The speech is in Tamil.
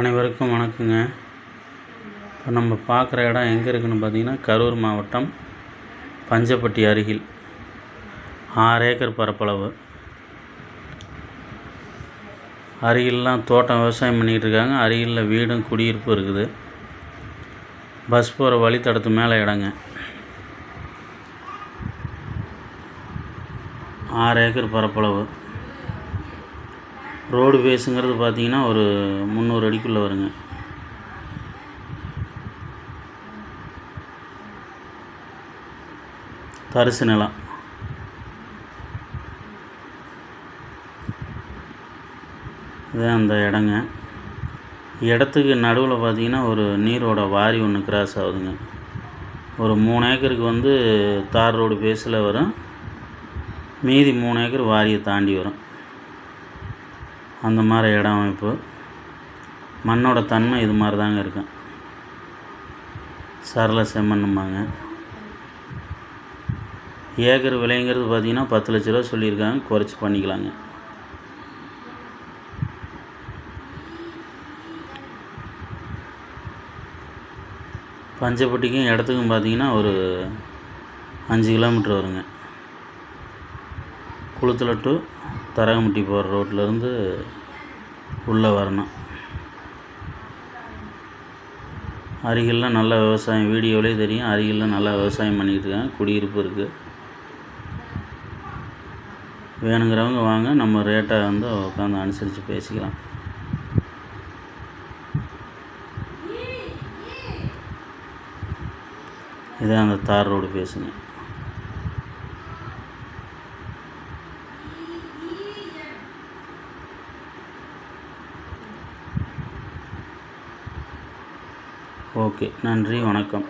அனைவருக்கும் வணக்கங்க. இப்போ நம்ம பார்க்குற இடம் எங்கே இருக்குதுன்னு பார்த்தீங்கன்னா கரூர் மாவட்டம் பஞ்சப்பட்டி அருகில். ஆறு ஏக்கர் பரப்பளவு. அருகிலெலாம் தோட்டம் விவசாயம் பண்ணிக்கிட்டு இருக்காங்க. அருகில் வீடும் குடியிருப்பும் இருக்குது. பஸ் போகிற வழித்தடத்து மேலே இடங்க. ஆறு ஏக்கர் பரப்பளவு. ரோடு பேஸுங்கிறது பார்த்தீங்கன்னா ஒரு முந்நூறு அடிக்குள்ளே வருங்க. தரிசு நிலம். இதுதான் அந்த இடங்க. இடத்துக்கு நடுவில் பார்த்திங்கன்னா ஒரு நீரோட வாரி ஒன்று கிராஸ் ஆகுதுங்க. ஒரு மூணு ஏக்கருக்கு வந்து தார் ரோடு பேஸில் வரும். மீதி மூணு ஏக்கர் வாரியை தாண்டி வரும். அந்த மாதிரி இடம் அமைப்பு மண்ணோட தன்மை இது மாதிரி தாங்க இருக்கும் சரள செம்மண்ணும்பாங்க. ஏக்கர் விலைங்கிறது பார்த்தீங்கன்னா பத்து லட்ச ரூபா சொல்லியிருக்காங்க. குறைச்சி பண்ணிக்கலாங்க. பஞ்சப்பட்டிக்கும் இடத்துக்கும் பார்த்தீங்கன்னா ஒரு அஞ்சு கிலோமீட்டர் வருங்க. குளத்துல டு தரகம்பட்டி போகிற ரோட்லேருந்து உள்ளே வரணும். அருகில்லாம் நல்ல விவசாயம் வீடியோவிலே தெரியும். அருகில்லாம் நல்லா விவசாயம் பண்ணிக்கிட்டு இருக்காங்க. குடியிருப்பு இருக்குது வேணுங்கிறவங்க வாங்க. நம்ம ரேட்டை வந்து உட்காந்து அனுசரித்து பேசிக்கலாம். இதான் அந்த தார் ரோடு பேசுங்க ஓகே நன்றி வணக்கம்.